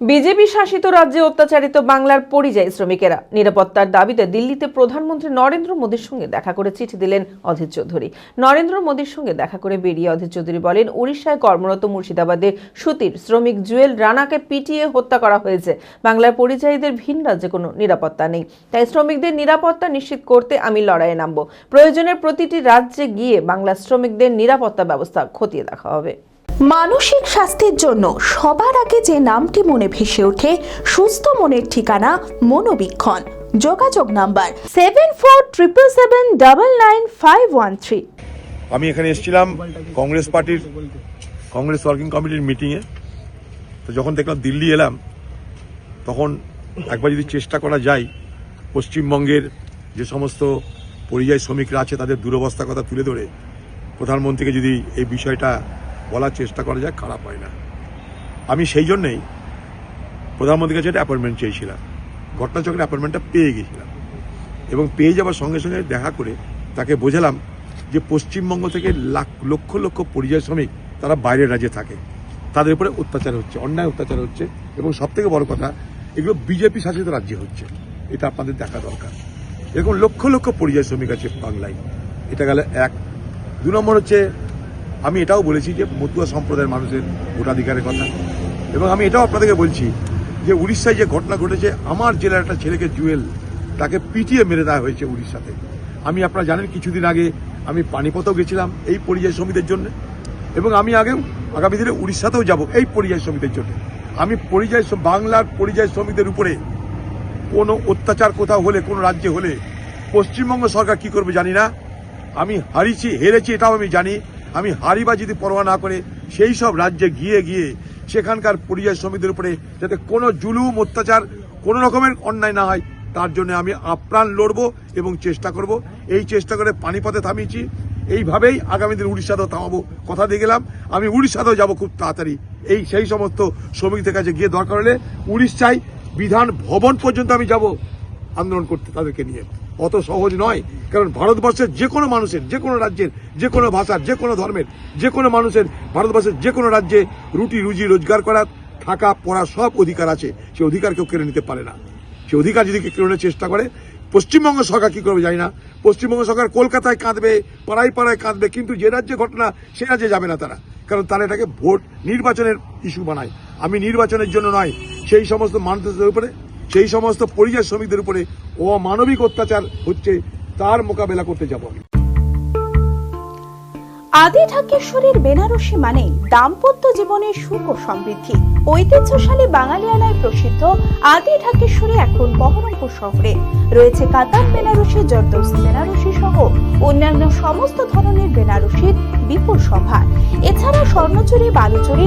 BJP শাসিত রাজ্যে অত্যাচারিত বাংলার পরিযায়ী শ্রমিকেরা। নিরাপত্তার দাবিতে দিল্লিতে প্রধানমন্ত্রী নরেন্দ্র মোদীর সঙ্গে দেখা করে চিঠি দিলেন অধীর চৌধুরী। নরেন্দ্র মোদীর সঙ্গে দেখা করে বেরিয়ে অধীর চৌধুরী বলেন, উড়িষ্যায় কর্মরত মুর্শিদাবাদের সুতির শ্রমিক জুয়েল রানাকে পিটিয়ে হত্যা করা হয়েছে। বাংলার পরিযায়ীদের ভিন রাজ্যে কোনো নিরাপত্তা নেই। তাই শ্রমিকদের নিরাপত্তা নিশ্চিত করতে আমি লড়াইয়ে নামব। প্রয়োজনের প্রতিটি রাজ্যে গিয়ে বাংলার শ্রমিকদের নিরাপত্তা ব্যবস্থা খতিয়ে দেখা হবে। মানসিক স্বাস্থ্যের জন্য সবার আগে যে নামটি মনে ভেসে ওঠে, সুস্থ মনের ঠিকানা মনোবীক্ষণ। যোগাযোগ number seven four triple seven double nine five one three আমি এখানে এসেছিলাম কংগ্রেস পার্টির, কংগ্রেস ওয়ার্কিং কমিটির মিটিংয়ে। তো যখন দেখলাম দিল্লি এলাম, তখন একবার যদি চেষ্টা করা যায়, পশ্চিমবঙ্গের যে সমস্ত পরিযায়ী শ্রমিকরা আছে, তাদের দুরবস্থার কথা তুলে ধরে প্রধানমন্ত্রীকে যদি এই বিষয়টা বলার চেষ্টা করা যায় খারাপ হয় না। আমি সেই জন্যেই প্রধানমন্ত্রীর কাছে একটা অ্যাপয়েন্টমেন্ট চেয়েছিলাম। ঘটনাচক্রের অ্যাপয়েন্টমেন্টটা পেয়ে গেছিলাম। এবং পেয়ে যাওয়ার সঙ্গে সঙ্গে দেখা করে তাকে বোঝালাম যে পশ্চিমবঙ্গ থেকে লাখ, লক্ষ লক্ষ পরিযায়ী শ্রমিক তারা বাইরের রাজ্যে থাকে। তাদের উপরে অত্যাচার হচ্ছে, অন্যায় অত্যাচার হচ্ছে এবং সব থেকে বড় কথা, এগুলো বিজেপি শাসিত রাজ্যে হচ্ছে। এটা আপনাদের দেখা দরকার। এরকম লক্ষ লক্ষ পরিযায়ী শ্রমিক আছে বাংলায়। এটা গেল এক। দু নম্বর হচ্ছে আমি এটাও বলেছি যে মতুয়া সম্প্রদায়ের মানুষের ভোটাধিকারের কথা। এবং আমি এটাও আপনাদেরকে বলছি যে উড়িষ্যায় যে ঘটনা ঘটেছে, আমার জেলার একটা ছেলেকে জুয়েল তাকে পিটিয়ে মেরে দেওয়া হয়েছে উড়িষ্যাতে। আমি আপনারা জানেন কিছুদিন আগে আমি পানিপথেও গেছিলাম এই পরিযায়ী শ্রমিকদের জন্য। এবং আমি আগেও আগামী দিনে উড়িষ্যাতেও যাব এই পরিযায়ী শ্রমিকদের জন্য। আমি পরিযায়ী বাংলার পরিযায়ী শ্রমিকদের উপরে কোনো অত্যাচার কোথাও হলে, কোনো রাজ্যে হলে পশ্চিমবঙ্গ সরকার কি করবে জানি না। আমি হারিয়েছি, হেরেছি এটাও আমি জানি। আমি হারি বা যদি পরোয়া না করে সেই সব রাজ্যে গিয়ে গিয়ে সেখানকার পরিযায়ী শ্রমিকদের উপরে যাতে কোনো জুলুম, অত্যাচার, কোনো রকমের অন্যায় না হয়, তার জন্য আমি আপ্রাণ লড়বো এবং চেষ্টা করব। এই চেষ্টা করে পানিপথে থামিয়েছি। এইভাবেই আগামী দিন উড়িষ্যাতেও থামাবো কথা দিয়ে গেলাম। আমি উড়িষ্যাতেও যাব খুব তাড়াতাড়ি। এই সেই সমস্ত শ্রমিকদের কাছে গিয়ে দরকার হলে উড়িষ্যায় বিধান ভবন পর্যন্ত আমি যাব আন্দোলন করতে তাদেরকে নিয়ে। অত সহজ নয়। কারণ ভারতবর্ষের যে কোনো মানুষের যে কোনো রাজ্যের যে কোনো ভাষার যে কোনো ধর্মের যে কোনো মানুষের, ভারতবর্ষের যে কোনো রাজ্যে রুটি, রুজি, রোজগার করার, থাকা পড়া সব অধিকার আছে। সে অধিকার কেউ কেড়ে নিতে পারে না। সে অধিকার যদি কেউ কেড়ে চেষ্টা করে, পশ্চিমবঙ্গ সরকার কি করবে জানি না। পশ্চিমবঙ্গ সরকার কলকাতায় কাঁদবে, পাড়ায় পাড়ায় কাঁদবে, কিন্তু যে রাজ্যে ঘটনা, সে রাজ্যে যাবে না তারা। কারণ তারা এটাকে ভোট নির্বাচনের ইস্যু বানায়। আমি নির্বাচনের জন্য নয়, সেই সমস্ত মানুষদের উপরে সেই সমস্ত পরিযায়ী শ্রমিকদের উপরে অমানবিক অত্যাচার হচ্ছে, তার মোকাবেলা করতে যাব আমি। আদি ঢাকেশ্বরীর বেনারসি মানেই দাম্পত্য জীবনের সুখ ও সমৃদ্ধি। ঐতিহ্যশালী বাঙালিয়ানায় প্রসিদ্ধ আদি ঢাকেশ্বরী এখন বহরমপুর শহরে। রয়েছে কাতার বেনারসি জর্দোসি বেনারসি সহ অন্যান্য সমস্ত ধরনের বেনারসির বিপুল সম্ভার এছাড়া Swarnachuri, Baluchari